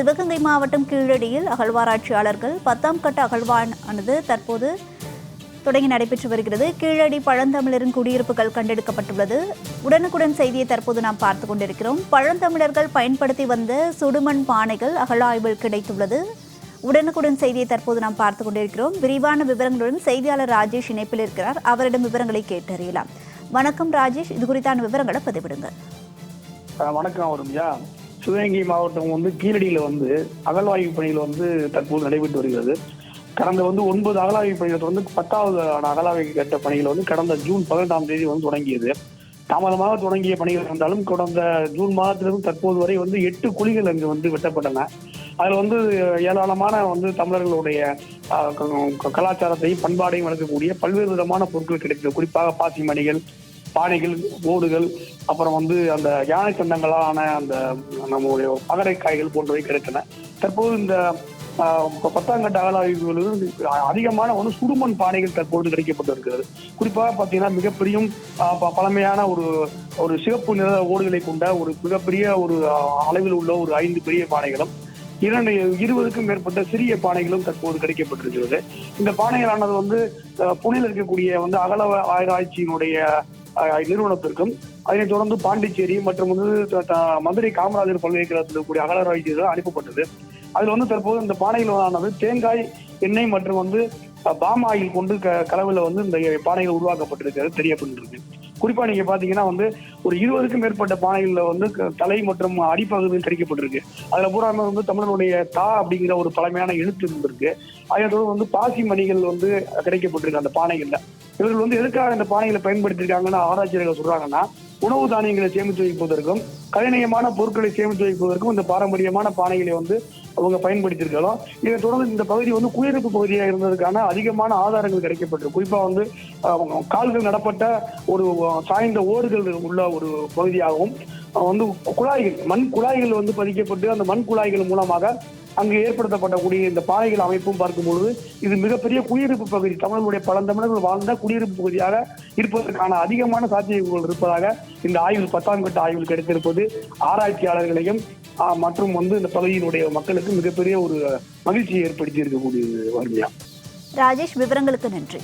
சிவகங்கை மாவட்டம் கீழடியில் அகழ்வாராய்ச்சியாளர்கள் பத்தாம் கட்ட அகழ்வானது தற்போது தொடங்கி நடைபெற்று வருகிறது. கீழடி பழந்தமிழரின் குடியிருப்புகள் கண்டெடுக்கப்பட்டுள்ளது. உடனுக்குடன் செய்தியை தற்போது நாம் பார்த்து கொண்டிருக்கிறோம். பழந்தமிழர்கள் பயன்படுத்தி வந்த சுடுமண் பானைகள் அகழாய்வில் கிடைத்துள்ளது. உடனுக்குடன் செய்தியை தற்போது நாம் பார்த்து கொண்டிருக்கிறோம். விரிவான விவரங்களுடன் செய்தியாளர் ராஜேஷ் இணைப்பில் இருக்கிறார். அவரிடம் விவரங்களை கேட்டறியலாம். வணக்கம் ராஜேஷ். இது குறித்தான விவரங்களை பதிவிடுங்க வணக்கம் சிவகங்கை மாவட்டம் வந்து கீழடியில் வந்து அகழ்வாய்வு பணிகள் வந்து தற்போது நடைபெற்று வருகிறது. கடந்த வந்து ஒன்பது அகழாய்வு பணிகள் வந்து பத்தாவது அகழாய்வு கட்ட பணிகள் வந்து கடந்த ஜூன் பதினெட்டாம் தேதி வந்து தொடங்கியது. தாமதமாக தொடங்கிய பணிகள் இருந்தாலும் கடந்த ஜூன் மாதத்திலிருந்து தற்போது வரை வந்து எட்டு குழிகள் அங்கு வந்து வெட்டப்பட்டன. அதில் வந்து ஏராளமான வந்து தமிழர்களுடைய கலாச்சாரத்தையும் பண்பாடையும் வளர்க்கக்கூடிய பல்வேறு விதமான பொருட்கள் கிடைக்கிறது குறிப்பாக பாசி மணிகள் பானைகள் ஓடுகள் அப்புறம் வந்து அந்த யானை தந்தங்களான அந்த நம்முடைய பகரைக்காய்கள் போன்றவை கிடைத்தன. தற்போது இந்த பத்தாம் கட்ட அகலாய்வுகளில் அதிகமான வந்து சுடுமண் பானைகள் தற்போது கிடைக்கப்பட்டு இருக்கிறது குறிப்பாக பார்த்தீங்கன்னா மிகப்பெரிய ப- பழமையான ஒரு ஒரு சிவப்பு நிற ஓடுகளை கொண்ட ஒரு மிகப்பெரிய ஒரு அளவில் உள்ள ஒரு ஐந்து பெரிய பானைகளும் இரண்டு இருபதுக்கும் மேற்பட்ட சிறிய பானைகளும் தற்போது கிடைக்கப்பட்டிருக்கிறது. இந்த பானைகளானது வந்து புனையில் இருக்கக்கூடிய வந்து அகல ஆராய்ச்சியினுடைய நிறுவனத்திற்கும் அதனைத் தொடர்ந்து பாண்டிச்சேரி மற்றும் வந்து மதுரை காமராஜர் பல்கலைக்கழகத்தில் இருக்கக்கூடிய அகலராய்ச்சிகள் அனுப்பப்பட்டது. அதில் வந்து தற்போது இந்த பானைகளானது தேங்காய் எண்ணெய் மற்றும் வந்து பாம் ஆயில் கொண்டு க கலவில் வந்து இந்த பானைகள் உருவாக்கப்பட்டிருக்கிறது தெரியப்பட்டிருக்கு குறிப்பா நீங்க பாத்தீங்கன்னா வந்து ஒரு இருபதுக்கும் மேற்பட்ட பானைகள்ல வந்து க- தலை மற்றும் அடிப்பகுதியில் கிடைக்கப்பட்டிருக்கு அதுல பூராமே வந்து தமிழனுடைய தா அப்படிங்கிற ஒரு பழமையான எழுத்து இருந்திருக்கு. அதோடு வந்து பாசி மணிகள் வந்து கிடைக்கப்பட்டிருக்கு அந்த பானைகள்ல. இவர்கள் வந்து எதுக்காக இந்த பானைகளை பயன்படுத்தியிருக்காங்கன்னு ஆராய்ச்சியர்கள் சொல்றாங்கன்னா உணவு தானியங்களை சேமித்து வைப்பதற்கும் கலைநயமான பொருட்களை சேமித்து வைப்பதற்கும் இந்த பாரம்பரியமான பானைகளை வந்து அவங்க பயன்படுத்தியிருக்கலாம் இதை தொடர்ந்து இந்த பகுதி வந்து குடியிருப்பு பகுதியாக இருந்ததுக்கான அதிகமான ஆதாரங்கள் கிடைக்கப்பட்டு குறிப்பாக வந்து கால்கள் நடப்பட்ட ஒரு சாய்ந்த ஓடுகள் உள்ள ஒரு பகுதியாகவும் வந்து குழாய்கள் மண் குழாய்கள் வந்து பதிக்கப்பட்டு அந்த மண் குழாய்கள் மூலமாக அங்கு ஏற்படுத்தப்படக்கூடிய இந்த பாறைகள் அமைப்பும் பார்க்கும்பொழுது இது மிகப்பெரிய குடியிருப்பு பகுதி. தமிழர்களுடைய பழந்தமிழர்கள் வாழ்ந்த குடியிருப்பு பகுதியாக இருப்பதற்கான அதிகமான சாத்தியங்கள் இருப்பதாக இந்த ஆய்வில் பத்தாம் கட்ட ஆய்வில் கிடைத்திருப்பது ஆராய்ச்சியாளர்களையும் மற்றும் வந்து இந்த பகுதியினுடைய மக்களுக்கு மிகப்பெரிய ஒரு மகிழ்ச்சியை ஏற்படுத்தி இருக்கக்கூடியது வறுமையா ராஜேஷ் விவரங்களுக்கு நன்றி.